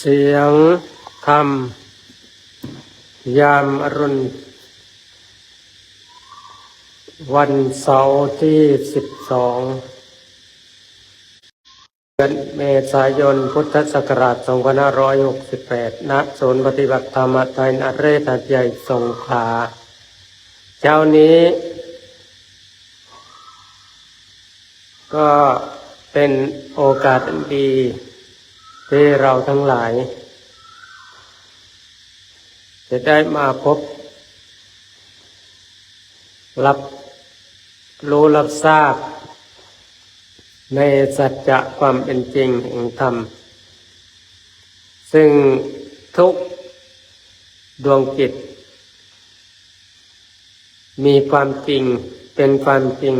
เสียงธรรม ยามอรุณ วันเสาร์ที่สิบสองเดือนเมษายนพุทธศักราช 2568 ณ ศูนย์ปฏิบัติธรรมไทยนเรศหัดใหญ่สงขลาเจ้านี้ ก็เป็นโอกาสอันดี ที่เราทั้งหลาย จะได้มาพบ รับรู้รับทราบ ในสัจจะความเป็นจริงแห่งธรรม ซึ่งทุกดวงจิต มีความจริงเป็นความจริง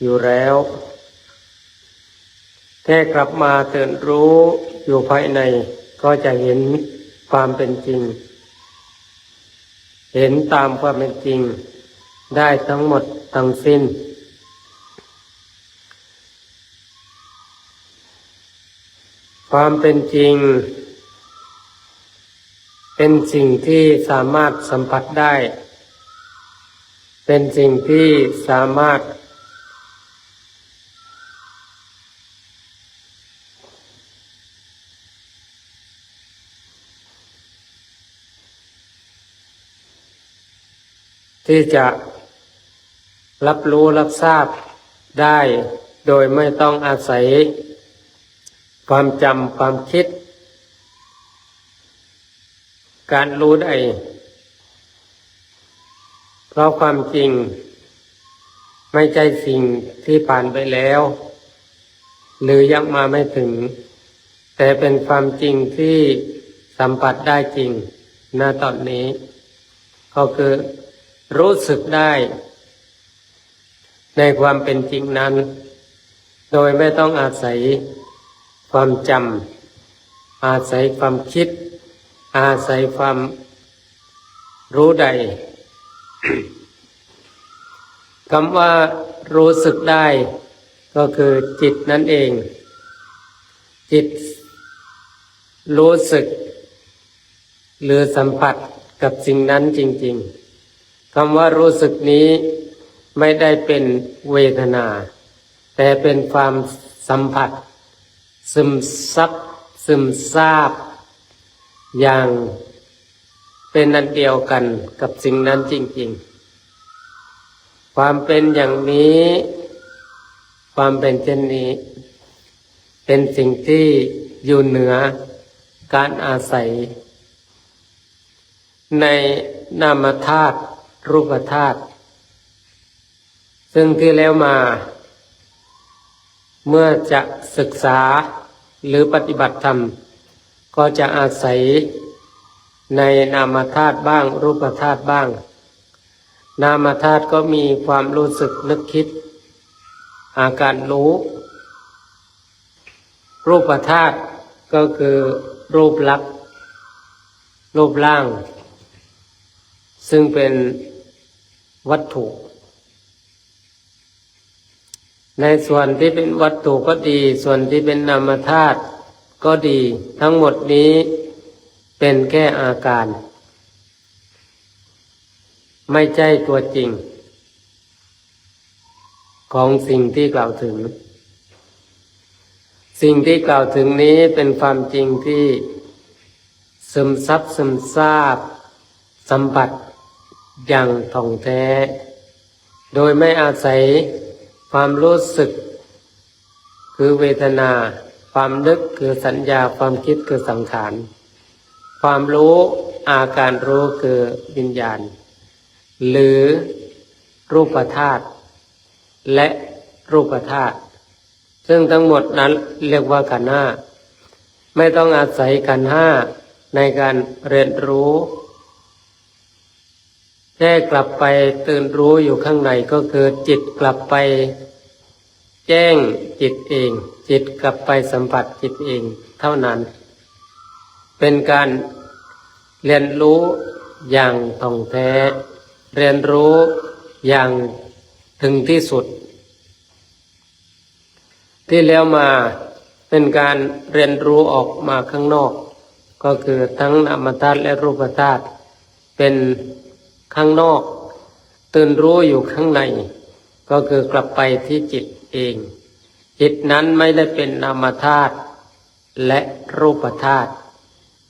อยู่แล้ว แค่กลับมาตื่นรู้อยู่ภายในก็จะเห็นความเป็นจริง เห็นตามความเป็นจริง ได้ทั้งหมดทั้งสิ้น ความเป็นจริง เป็นสิ่งที่สามารถสัมผัสได้ เป็นสิ่งที่สามารถ ที่จะรับรู้รับทราบได้โดยไม่ต้องอาศัย ความจำความคิด การรู้ได้ เพราะความจริง ไม่ใช่สิ่งที่ผ่านไปแล้ว หรือยังมาไม่ถึง แต่เป็นความจริงที่สัมผัสได้จริงณตอนนี้ ก็คือ รู้สึกได้ ในความเป็นจริงนั้น โดยไม่ต้องอาศัยความจำอาศัยความคิด อาศัยความรู้ใดคำว่ารู้สึกได้ ก็คือจิตนั่นเอง จิต รู้สึก หรือสัมผัสกับสิ่งนั้นจริง ๆ คำว่ารู้สึกนี้ไม่ได้เป็นเวทนา แต่เป็นความสัมผัส ซึมซับซึมซาบ อย่างเป็นอันเดียวกันกับสิ่งนั้นจริง ๆ ความเป็นอย่างนี้ ความเป็นเช่นนี้ เป็นสิ่งที่อยู่เหนือการอาศัย ในนามธาตุ รูปธาตุซึ่งที่แล้วมา เมื่อจะศึกษาหรือปฏิบัติธรรม ก็จะอาศัยในนามธาตุบ้าง รูปธาตุบ้าง นามธาตุก็มีความรู้สึกนึกคิด อาการรู้ รูปธาตุก็คือรูปลักษณ์รูปร่าง ซึ่งเป็น วัตถุ ในส่วนที่เป็นวัตถุก็ดี ส่วนที่เป็นนามธาตุก็ดีทั้งหมดนี้เป็นแค่อาการ ไม่ใช่ตัวจริง ของสิ่งที่กล่าวถึง สิ่งที่กล่าวถึงนี้เป็นความจริงที่ซึมซับซึมซาบสัมผัส อย่างท่องแท้ โดยไม่อาศัยความรู้สึก คือเวทนา ความนึกคือสัญญาความคิดคือสังขาร ความรู้อาการรู้คือวิญญาณ หรือรูปธาตุและรูปธาตุซึ่งทั้งหมดนั้นเรียกว่าขันห้า ไม่ต้องอาศัยขันห้าในการเรียนรู้ แค่กลับไปตื่นรู้อยู่ข้างในก็คือจิตกลับไป แจ้งจิตเอง จิตกลับไปสัมผัสจิตเองเท่านั้น เป็นการเรียนรู้อย่างท่องแท้ เรียนรู้อย่างถึงที่สุด ที่แล้วมาเป็นการเรียนรู้ออกมาข้างนอก ก็คือทั้งนามธาตุและรูปธาตุเป็น ข้างนอก ตื่นรู้อยู่ข้างใน ก็คือกลับไปที่จิตเอง จิตนั้นไม่ได้เป็นนามธาตุและรูปธาตุ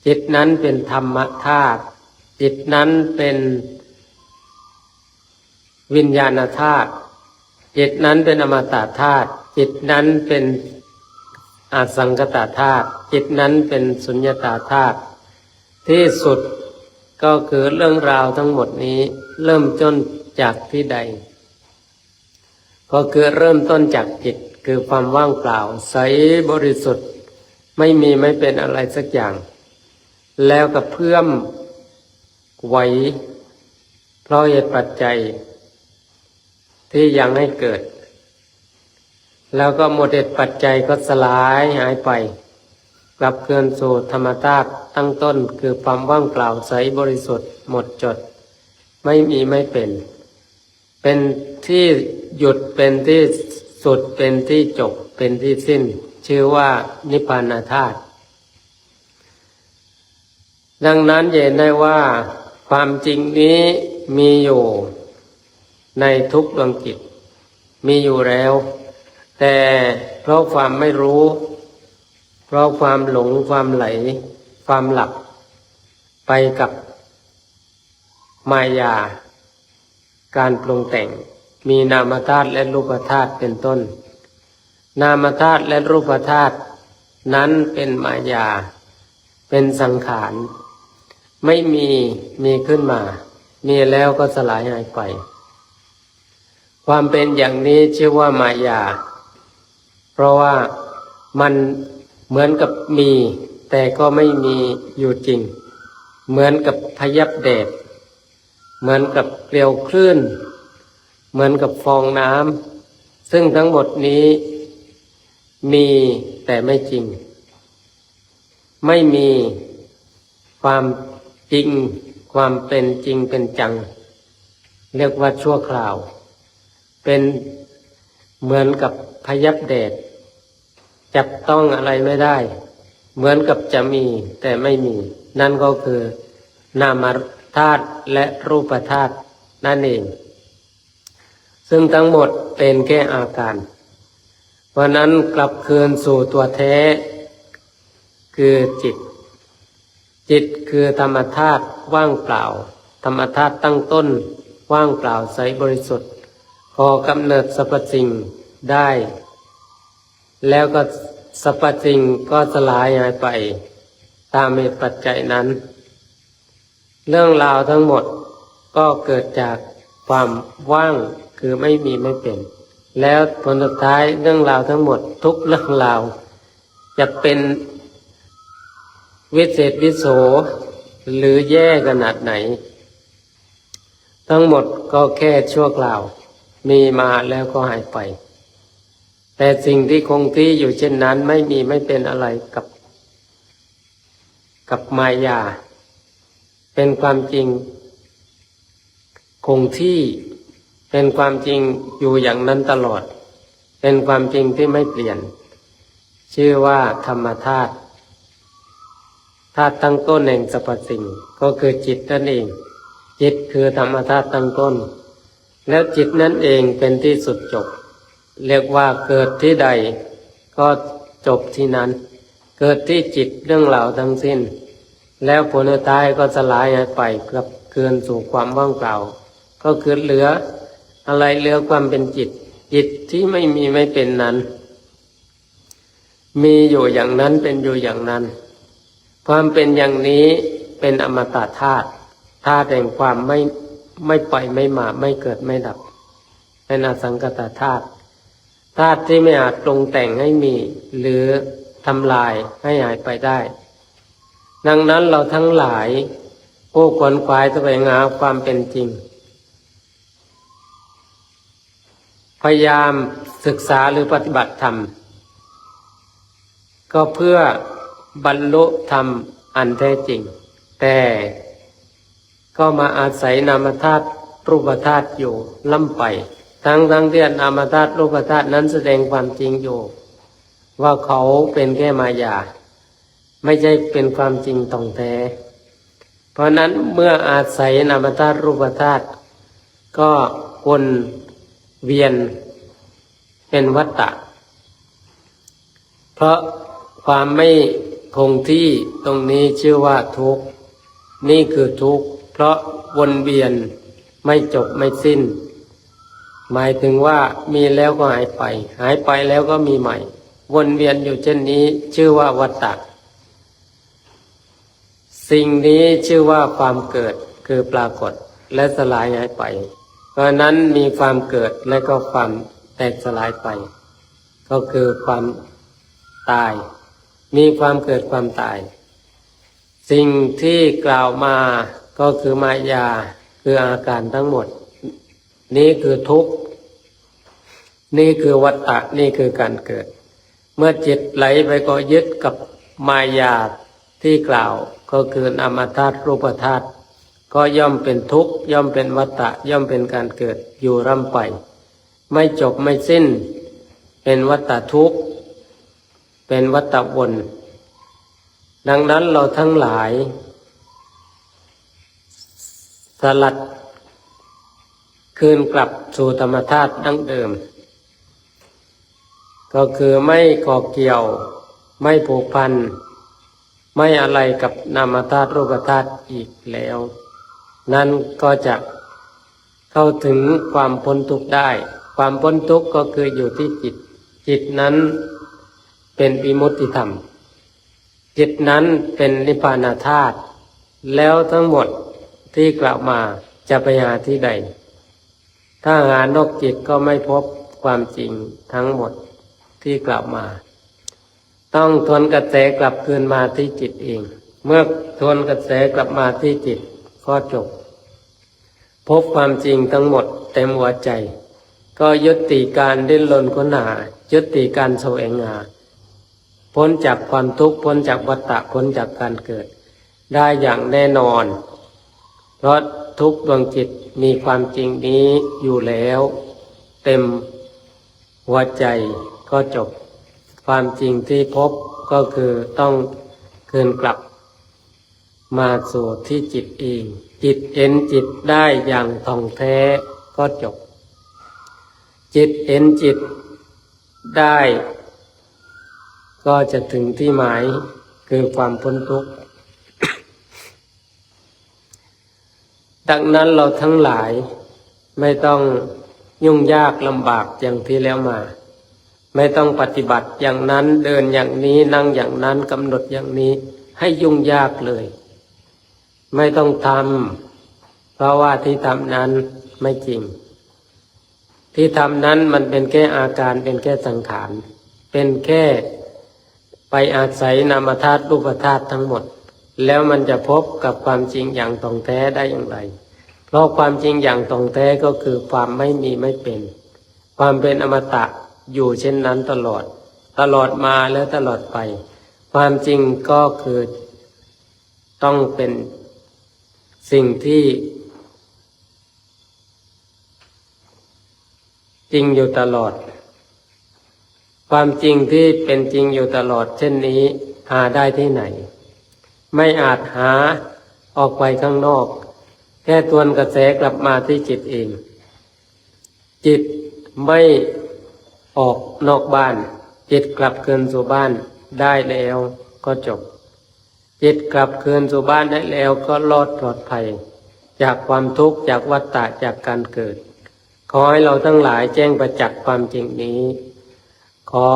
จิตนั้นเป็นธรรมธาตุจิตนั้นเป็นวิญญาณธาตุจิตนั้นเป็นอมตะธาตุจิตนั้นเป็นอาสังกตธาตุจิตนั้นเป็นสุญญตาธาตุที่สุด ก็คือเรื่องราวทั้งหมดนี้เริ่มต้นจากที่ใด ก็คือเริ่มต้นจากจิตคือความว่างเปล่า ใสบริสุทธิ์ ไม่มีไม่เป็นอะไรสักอย่าง แล้วก็เพื่อมไหวเพราะเหตุปัจจัย ที่ยังให้เกิด แล้วก็หมดเหตุปัจจัยก็สลายหายไป กลับเกินสู่ธรรมธาตุตั้งต้นคือความว่างเปล่าใสบริสุทธิ์หมดจด ไม่มีไม่เป็น เป็นที่หยุดเป็นที่สุดเป็นที่จบเป็นที่สิ้น ชื่อว่านิพพานธาตุดังนั้นเห็นได้ว่าความจริงนี้มีอยู่ในทุกดวงจิต มีอยู่แล้ว แต่เพราะความไม่รู้ เพราะความหลงความไหล ความหลับไปกับมายา การปรุงแต่ง มีนามธาตุและรูปธาตุเป็นต้น นามธาตุและรูปธาตุนั้นเป็นมายา เป็นสังขาร ไม่มีมีขึ้นมา มีแล้วก็สลายหายไป ความเป็นอย่างนี้ชื่อว่ามายา เพราะว่ามัน เหมือนกับมี แต่ก็ไม่มีอยู่จริง เหมือนกับพยับแดด เหมือนกับเกลียวคลื่น เหมือนกับฟองน้ำซึ่งทั้งหมดนี้ มีแต่ไม่จริง ไม่มีความจริงความเป็นจริงเป็นจัง เรียกว่าชั่วคราว เป็นเหมือนกับพยับแดด จับต้องอะไรไม่ได้ เหมือนกับจะมีแต่ไม่มี นั่นก็คือนามธาตุและรูปธาตุนั่นเอง ซึ่งทั้งหมดเป็นแค่อาการ เพราะนั้นกลับคืนสู่ตัวแท้ คือจิต จิตคือธรรมธาตุว่างเปล่า ธรรมธาตุตั้งต้นว่างเปล่าใสบริสุทธิ์พอกำเนิดสรรพสิ่งได้ แล้วก็สรรพสิ่งก็สลายหายไป ตามเหตุปัจจัยนั้น เรื่องราวทั้งหมดก็เกิดจากความว่างคือไม่มีไม่เป็น แล้วผลสุดท้ายเรื่องราวทั้งหมดทุกเรื่องราวจะเป็นวิเศษวิโสหรือแย่ขนาดไหน ทั้งหมดก็แค่ชั่วคราว มีมาแล้วก็หายไป แต่สิ่งที่คงที่อยู่เช่นนั้นไม่มีไม่เป็นอะไรกับกับมายา เป็นความจริง คงที่เป็นความจริงอยู่อย่างนั้นตลอด เป็นความจริงที่ไม่เปลี่ยน ชื่อว่าธรรมธาตุธาตุตั้งต้นแห่งสรรพสิ่ง ก็คือจิตนั่นเอง จิตคือธรรมธาตุตั้งต้น แล้วจิตนั่นเองเป็นที่สุดจบ เรียกว่าเกิดที่ใด ก็จบที่นั้น เกิดที่จิตเรื่องราทั้งสิ้น แล้วผลสุดท้ายก็สลายไปกลับคืนสู่ความว่างเปล่า ก็คือเหลืออะไรเหลือความเป็นจิต จิตที่ไม่มีไม่เป็นนั้น มีอยู่อย่างนั้นเป็นอยู่อย่างนั้น ความเป็นอย่างนี้เป็นอมตะธาตุธาตุแห่งความไม่ไม่ไปไม่มาไม่เกิดไม่ดับ เป็นอสังกตธาตุ ธาตุที่ไม่อาจปรุงแต่งให้มี หรือทำลายให้หายไปได้ ดังนั้นเราทั้งหลาย ผู้ขวนขวายแสวงหาความเป็นจริง พยายามศึกษาหรือปฏิบัติธรรม ก็เพื่อบรรลุธรรมอันแท้จริง แต่ก็มาอาศัยนามธาตุรูปธาตุอยู่ล่ำไป ทั้งทั้งที่นามธาตุรูปธาตุนั้นแสดงความจริงอยู่ ว่าเขาเป็นแค่มายา ไม่ใช่เป็นความจริงตรงแท้ เพราะนั้นเมื่ออาศัยนามธาตุรูปธาตุก็วนเวียนเป็นวัตตะ เพราะความไม่คงที่ตรงนี้ชื่อว่าทุกข์ นี่คือทุกข์ เพราะวนเวียนไม่จบไม่สิ้น หมายถึงว่ามีแล้วก็หายไป หายไปแล้วก็มีใหม่ วนเวียนอยู่เช่นนี้ ชื่อว่าวัตตะสิ่งนี้ชื่อว่าความเกิดคือปรากฏและสลายหายไป เพราะนั้นมีความเกิดและก็ความแตกสลายไป ก็คือความตาย มีความเกิดความตาย สิ่งที่กล่าวมาก็คือมายาคืออาการทั้งหมด นี่คือทุกข์ นี่คือวัตตะนี่คือการเกิด เมื่อจิตไหลไปก็ยึดกับมายาที่กล่าวก็คือนามธาตุรูปธาตุก็ย่อมเป็นทุกข์ย่อมเป็นวัตตะย่อมเป็นการเกิดอยู่ร่ำไป ไม่จบไม่สิ้น เป็นวัตตะทุกข์ เป็นวัตตะวนดังนั้นเราทั้งหลาย สลัด คืนกลับสู่ธรรมธาตุดั้งเดิม ก็คือไม่ก่อเกี่ยว ไม่ผูกพัน ไม่อะไรกับนามธาตุรูปธาตุอีกแล้ว นั่นก็จะเข้าถึงความพ้นทุกข์ได้ ความพ้นทุกข์ก็คืออยู่ที่จิต จิตนั้นเป็นวิมุติธรรม จิตนั้นเป็นนิพพานธาตุแล้วทั้งหมดที่กล่าวมาจะไปหาที่ใด ถ้าหานอกจิตก็ไม่พบความจริงทั้งหมดที่กล่าวมา ต้องทวนกระแสกลับคืนมาที่จิตเอง เมื่อทวนกระแสกลับมาที่จิตก็จบ พบความจริงทั้งหมดเต็มหัวใจ ก็ยุติการดิ้นรนค้นหายุติการแสวงหาพ้นจากความทุกข์พ้นจากวัฏฏะพ้นจากการเกิด ได้อย่างแน่นอน เพราะทุกดวงจิต มีความจริงนี้อยู่แล้ว เต็มหัวใจก็จบ ความจริงที่พบก็คือต้องคืนกลับ มาสู่ที่จิตเอง จิตเอ็นจิตได้อย่างท่องแท้ก็จบ จิตเอ็นจิตได้ ก็จะถึงที่หมายคือความพ้นทุกข์ ดังนั้นเราทั้งหลายไม่ต้องยุ่งยากลำบากอย่างที่แล้วมา ไม่ต้องปฏิบัติอย่างนั้นเดินอย่างนี้นั่งอย่างนั้นกำหนดอย่างนี้ให้ยุ่งยากเลย ไม่ต้องทำเพราะว่าที่ทำนั้นไม่จริง ที่ทำนั้นมันเป็นแค่อาการเป็นแค่สังขารเป็นแค่ไปอาศัยนามธาตุรูปธาตุทั้งหมด แล้วมันจะพบกับความจริงอย่างตรงแท้ได้อย่างไร เพราะความจริงอย่างตรงแท้ก็คือความไม่มีไม่เป็น ความเป็นอมตะอยู่เช่นนั้นตลอด ตลอดมาและตลอดไป ความจริงก็คือต้องเป็นสิ่งที่ จริงอยู่ตลอด ความจริงที่เป็นจริงอยู่ตลอด เช่นนี้หาได้ที่ไหน ไม่อาจหาออกไปข้างนอก แค่ทวนกระแสกลับมาที่จิตเอง จิตไม่ออกนอกบ้าน จิตกลับคืนสู่บ้านได้แล้วก็จบ จิตกลับคืนสู่บ้านได้แล้วก็รอดปลอดภัย จากความทุกข์จากวัฏฏะจากการเกิด ขอให้เราทั้งหลายแจ้งประจักษ์ความจริงนี้ ขอ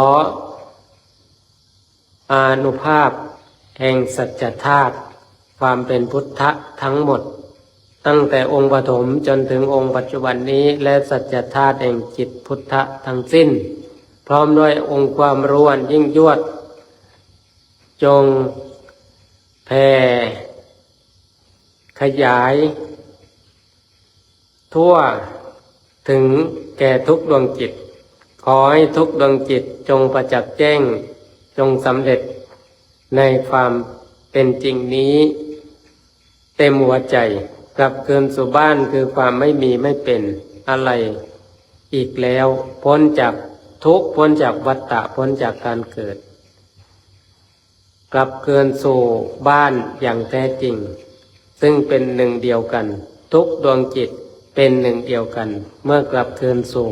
อานุภาพ แห่งสัจธาตุความเป็นพุทธะทั้งหมด ตั้งแต่องค์ปฐมจนถึงองค์ปัจจุบันนี้และสัจธาตุแห่งจิตพุทธะทั้งสิ้น พร้อมด้วยองค์ความรู้อันยิ่งยวด จงแผ่ขยาย ทั่วถึงแก่ทุกดวงจิต ขอให้ทุกดวงจิตจงประจักษ์แจ้งจงสำเร็จ ในความเป็นจริงนี้ เต็มหัวใจกลับคืนสู่บ้านคือความไม่มีไม่เป็นอะไรอีกแล้ว พ้นจากทุกพ้นจากวัฏฏะพ้นจากการเกิด กลับเกินสู่บ้านอย่างแท้จริง ซึ่งเป็นหนึ่งเดียวกัน ทุกดวงจิตเป็นหนึ่งเดียวกัน เมื่อกลับเกินสู่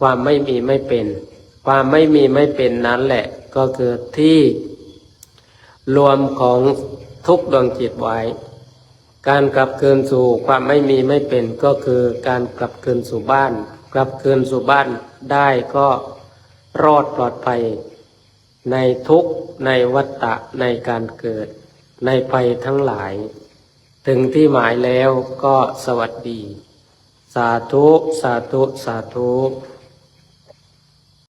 ความไม่มีไม่เป็น ความไม่มีไม่เป็นนั้นแหละ ก็คือที่ รวมของทุกดวงจิตไว้ การกลับคืนสู่ความไม่มีไม่เป็นก็คือการกลับคืนสู่บ้าน กลับคืนสู่บ้านได้ก็รอดปลอดภัย ในทุกในวัฏฏะในการเกิด ในภัยทั้งหลาย ถึงที่หมายแล้วก็สวัสดี สาธุ สาธุ สาธุ